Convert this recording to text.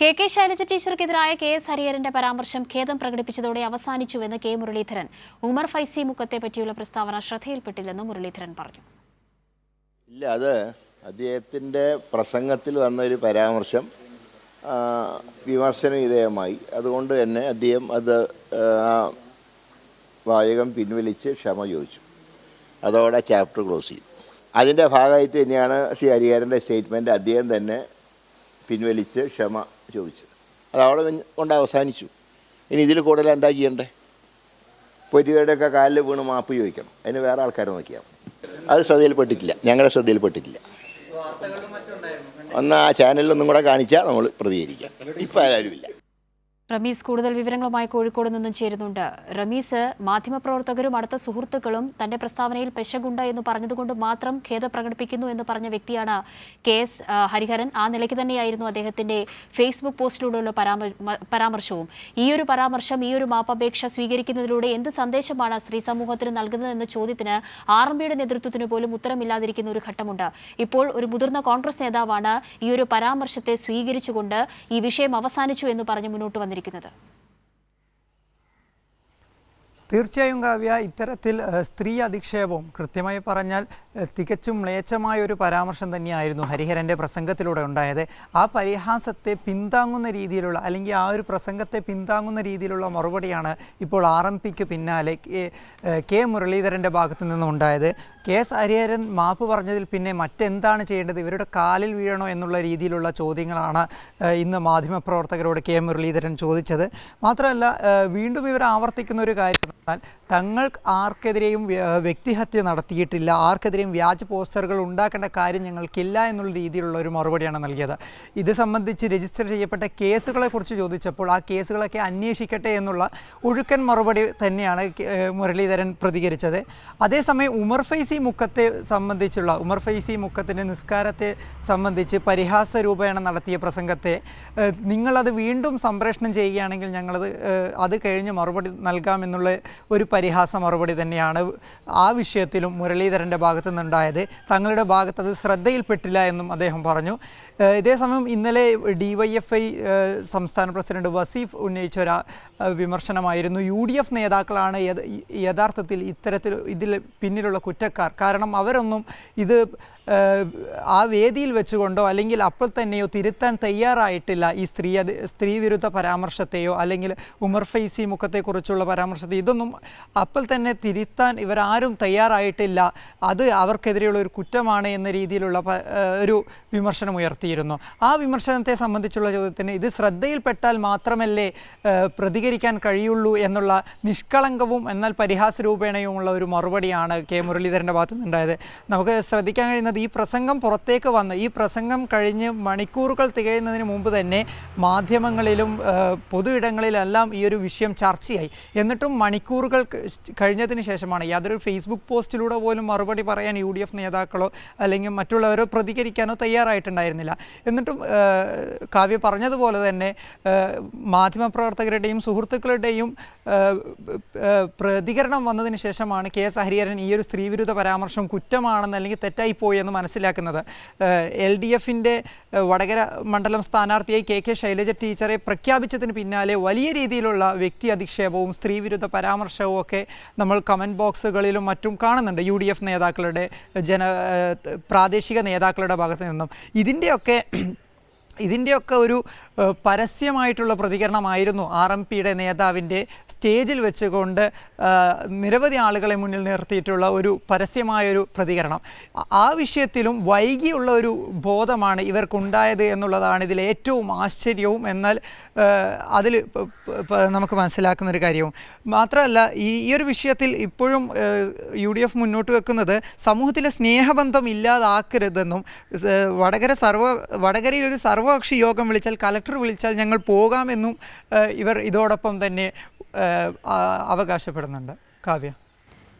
K K Shailaja ടീച്ചർക്കെതിരായ K S ഹരിഹരന്റെ പരാമർശം ഖേദം പ്രകടിപ്പിച്ചതോടെ അവസാനിച്ചുവെന്ന് കെ മുരളീധരൻ. ഉമർ ഫൈസി മുക്കത്തെ പറ്റിയുള്ള പ്രസ്താവന ശ്രദ്ധയിൽപ്പെട്ടില്ലെന്നും മുരളീധരൻ പറഞ്ഞു. ഇല്ല അത് അദ്ദേഹത്തിന്റെ പ്രസംഗത്തിൽ വന്ന ഒരു പരാമർശം വിമർശന വിധേയമായി. അതുകൊണ്ട് തന്നെ അദ്ദേഹം അത് വാചകം പിൻവലിച്ച് ക്ഷമ ചോദിച്ചു. അതോടെ ചാപ്റ്റർ ക്ലോസ് ചെയ്തു. അതിന്റെ ഭാഗമായിട്ട് തന്നെയാണ് ശ്രീ ഹരിഹരന്റെ സ്റ്റേറ്റ്മെന്റ് അദ്ദേഹം തന്നെ പിൻവലിച്ച് ക്ഷമ ചോദിച്ചത്. അത് അവിടെ കൊണ്ട് അവസാനിച്ചു. ഇനി ഇതിൽ കൂടുതൽ എന്താ ചെയ്യണ്ടേ? പൊരിയുടെയൊക്കെ കാലിൽ വീണ് മാപ്പ് ചോദിക്കണം. അതിന് വേറെ ആൾക്കാരെ നോക്കിയാൽ അത് ശ്രദ്ധയിൽപ്പെട്ടിട്ടില്ല ഞങ്ങളുടെ ശ്രദ്ധയിൽപ്പെട്ടിട്ടില്ല ഒന്ന് ആ ചാനലിലൊന്നും കൂടെ കാണിച്ചാൽ നമ്മൾ പ്രതികരിക്കാം. ഇപ്പം ആരുമില്ല റമീസ് കൂടുതൽ വിവരങ്ങളുമായി കോഴിക്കോട് നിന്നും ചേരുന്നുണ്ട്. റമീസ് മാധ്യമപ്രവർത്തകരും അടുത്ത സുഹൃത്തുക്കളും തന്റെ പ്രസ്താവനയിൽ പെശകുണ്ട് എന്ന് പറഞ്ഞതുകൊണ്ട് മാത്രം ഖേദം പ്രകടിപ്പിക്കുന്നു എന്ന് പറഞ്ഞ വ്യക്തിയാണ് കെ എസ് ഹരിഹരൻ. ആ നിലയ്ക്ക് തന്നെയായിരുന്നു അദ്ദേഹത്തിന്റെ ഫേസ്ബുക്ക് പോസ്റ്റിലൂടെയുള്ള പരാമർശവും. ഈ ഒരു പരാമർശം ഈ ഒരു മാപ്പപേക്ഷ സ്വീകരിക്കുന്നതിലൂടെ എന്ത് സന്ദേശമാണ് സ്ത്രീ സമൂഹത്തിന് നൽകുന്നതെന്ന ചോദ്യത്തിന് ആർ എം നേതൃത്വത്തിന് പോലും ഉത്തരമില്ലാതിരിക്കുന്ന ഒരു ഘട്ടമുണ്ട്. ഇപ്പോൾ ഒരു മുതിർന്ന കോൺഗ്രസ് നേതാവാണ് ഈ ഒരു പരാമർശത്തെ സ്വീകരിച്ചുകൊണ്ട് ഈ വിഷയം അവസാനിച്ചു എന്ന് പറഞ്ഞ് മുന്നോട്ട് വന്നിരിക്കുന്നത്. സംസാരിക്കുന്നത് തീർച്ചയായും കാവ്യ ഇത്തരത്തിൽ സ്ത്രീ അധിക്ഷേപവും കൃത്യമായി പറഞ്ഞാൽ തികച്ചും മ്ലേച്ഛമായ ഒരു പരാമർശം തന്നെയായിരുന്നു ഹരിഹരന്റെ പ്രസംഗത്തിലൂടെ ഉണ്ടായത്. ആ പരിഹാസത്തെ പിന്താങ്ങുന്ന രീതിയിലുള്ള അല്ലെങ്കിൽ ആ ഒരു പ്രസംഗത്തെ പിന്താങ്ങുന്ന രീതിയിലുള്ള മറുപടിയാണ് ഇപ്പോൾ ആർ എം പിക്ക് പിന്നാലെ കെ- മുരളീധരന്റെ ഭാഗത്തു നിന്നും ഉണ്ടായത്. കെ എസ് ഹരിഹരൻ മാപ്പ് പറഞ്ഞതിൽ പിന്നെ മറ്റെന്താണ് ചെയ്യേണ്ടത്? ഇവരുടെ കാലിൽ വീഴണോ എന്നുള്ള രീതിയിലുള്ള ചോദ്യങ്ങളാണ് ഇന്ന് മാധ്യമപ്രവർത്തകരോട് കെ മുരളീധരൻ ചോദിച്ചത്. മാത്രമല്ല വീണ്ടും ഇവർ ആവർത്തിക്കുന്ന ഒരു കാര്യം തങ്ങൾ ആർക്കെതിരെയും വ്യക്തിഹത്യ നടത്തിയിട്ടില്ല ആർക്കെതിരെയും വ്യാജ പോസ്റ്ററുകൾ ഉണ്ടാക്കേണ്ട കാര്യം ഞങ്ങൾക്കില്ല എന്നുള്ള രീതിയിലുള്ള ഒരു മറുപടിയാണ് നൽകിയത്. ഇത് സംബന്ധിച്ച് രജിസ്റ്റർ ചെയ്യപ്പെട്ട കേസുകളെക്കുറിച്ച് ചോദിച്ചപ്പോൾ ആ കേസുകളൊക്കെ അന്വേഷിക്കട്ടെ എന്നുള്ള ഒഴുക്കൻ മറുപടി തന്നെയാണ് മുരളീധരൻ പ്രതികരിച്ചത്. അതേസമയം ഉമർ ഫൈസി മുക്കത്തെ സംബന്ധിച്ചുള്ള ഉമർ ഫൈസി മുക്കത്തിന്റെ നിസ്കാരത്തെ സംബന്ധിച്ച് പരിഹാസ രൂപേണ നടത്തിയ പ്രസംഗത്തെ നിങ്ങളത് വീണ്ടും സംപ്രേഷണം ചെയ്യുകയാണെങ്കിൽ ഞങ്ങളത് അത് കഴിഞ്ഞ് മറുപടി നൽകാമെന്നുള്ള ഒരു പരിഹാസ മറുപടി തന്നെയാണ് ആ വിഷയത്തിലും മുരളീധരന്റെ ഭാഗത്തു നിന്നുണ്ടായത് തങ്ങളുടെ ഭാഗത്ത് അത് ശ്രദ്ധയിൽപ്പെട്ടില്ല എന്നും അദ്ദേഹം പറഞ്ഞു. ഇതേസമയം ഇന്നലെ ഡി വൈ എഫ് ഐ സംസ്ഥാന പ്രസിഡന്റ് വസീഫ് ഉന്നയിച്ച ഒരു വിമർശനമായിരുന്നു. യു ഡി എഫ് നേതാക്കളാണ് യഥാർത്ഥത്തിൽ ഇത്തരത്തിൽ ഇതിൽ പിന്നിലുള്ള കുറ്റക്കാർ. കാരണം അവരൊന്നും ഇത് ആ വേദിയിൽ വെച്ചുകൊണ്ടോ അല്ലെങ്കിൽ അപ്പോൾ തന്നെയോ തിരുത്താൻ തയ്യാറായിട്ടില്ല ഈ സ്ത്രീ അത് സ്ത്രീ വിരുദ്ധ പരാമർശത്തെയോ അല്ലെങ്കിൽ ഉമർ ഫൈസി മുഖത്തെക്കുറിച്ചുള്ള പരാമർശത്തെ? ഇതൊന്നും അപ്പോൾ തന്നെ തിരുത്താൻ ഇവരാരും തയ്യാറായിട്ടില്ല. അത് അവർക്കെതിരെയുള്ള ഒരു കുറ്റമാണ് എന്ന രീതിയിലുള്ള ഒരു വിമർശനം ഉയർത്തിയിരുന്നു. ആ വിമർശനത്തെ സംബന്ധിച്ചുള്ള ചോദ്യത്തിന് ഇത് ശ്രദ്ധയിൽപ്പെട്ടാൽ മാത്രമല്ലേ പ്രതികരിക്കാൻ കഴിയുള്ളൂ എന്നുള്ള നിഷ്കളങ്കവും എന്നാൽ പരിഹാസ രൂപേണയുമുള്ള ഒരു മറുപടിയാണ് കെ മുരളീധരന്റെ ഭാഗത്തു നിന്നുണ്ടായത് നമുക്ക് ശ്രദ്ധിക്കാൻ കഴിയുന്നത് ഈ പ്രസംഗം പുറത്തേക്ക് വന്ന്. ഈ പ്രസംഗം കഴിഞ്ഞ് മണിക്കൂറുകൾ തികയുന്നതിന് മുമ്പ് തന്നെ മാധ്യമങ്ങളിലും പൊതു ഇടങ്ങളിലെല്ലാം ഈ ഒരു വിഷയം ചർച്ചയായി. എന്നിട്ടും മണിക്കൂറുകൾ കഴിഞ്ഞതിന് ശേഷമാണ് യാതൊരു ഫേസ്ബുക്ക് പോസ്റ്റിലൂടെ പോലും മറുപടി പറയാൻ യു ഡി എഫ് നേതാക്കളോ അല്ലെങ്കിൽ മറ്റുള്ളവരോ പ്രതികരിക്കാനോ തയ്യാറായിട്ടുണ്ടായിരുന്നില്ല. എന്നിട്ടും കാവ്യ പറഞ്ഞതുപോലെ തന്നെ മാധ്യമപ്രവർത്തകരുടെയും സുഹൃത്തുക്കളുടെയും പ്രതികരണം വന്നതിന് ശേഷമാണ് കെ എസ് ഹരിഹരൻ ഈ ഒരു സ്ത്രീവിരുദ്ധ പരാമർശം കുറ്റമാണെന്ന് അല്ലെങ്കിൽ തെറ്റായിപ്പോയി എന്ന് മനസ്സിലാക്കുന്നത്. എൽ ഡി എഫിന്റെ വടകര മണ്ഡലം സ്ഥാനാർത്ഥിയായി കെ കെ ശൈലജ ടീച്ചറെ പ്രഖ്യാപിച്ചതിന് പിന്നാലെ വലിയ രീതിയിലുള്ള വ്യക്തി അധിക്ഷേപവും സ്ത്രീവിരുദ്ധ പരാമർശവും ഒക്കെ നമ്മൾ കമന്റ് ബോക്സുകളിലും മറ്റും കാണുന്നുണ്ട്. യു ഡി എഫ് നേതാക്കളുടെ ജന പ്രാദേശിക നേതാക്കളുടെ ഭാഗത്തു നിന്നും. ഇതിന്റെയൊക്കെ ഇതിന്റെയൊക്കെ ഒരു പരസ്യമായിട്ടുള്ള പ്രതികരണമായിരുന്നു ആർ എം പിയുടെ നേതാവിന്റെ സ്റ്റേജിൽ വെച്ചുകൊണ്ട് നിരവധി ആളുകളെ മുന്നിൽ നിർത്തിയിട്ടുള്ള ഒരു പരസ്യമായൊരു പ്രതികരണം. ആ- വിഷയത്തിലും വൈകിയുള്ള ഒരു ബോധമാണ് ഇവർക്കുണ്ടായത് എന്നുള്ളതാണ് ഇതിൽ ഏറ്റവും ആശ്ചര്യവും എന്നാൽ അതിൽ നമുക്ക് മനസ്സിലാക്കുന്ന ഒരു കാര്യവും. മാത്രമല്ല ഈ ഒരു വിഷയത്തിൽ ഇപ്പോഴും യു ഡി എഫ് മുന്നോട്ട് വെക്കുന്നത് സമൂഹത്തിലെ സ്നേഹബന്ധം ഇല്ലാതാക്കരുതെന്നും വടകര സർവ വടകരയിൽ ഒരു സർവകക്ഷി യോഗം വിളിച്ചാൽ കലക്ടർ വിളിച്ചാൽ ഞങ്ങൾ പോകാമെന്നും ഇവർ ഇതോടൊപ്പം തന്നെ അവകാശപ്പെടുന്നുണ്ട്. കാവ്യ.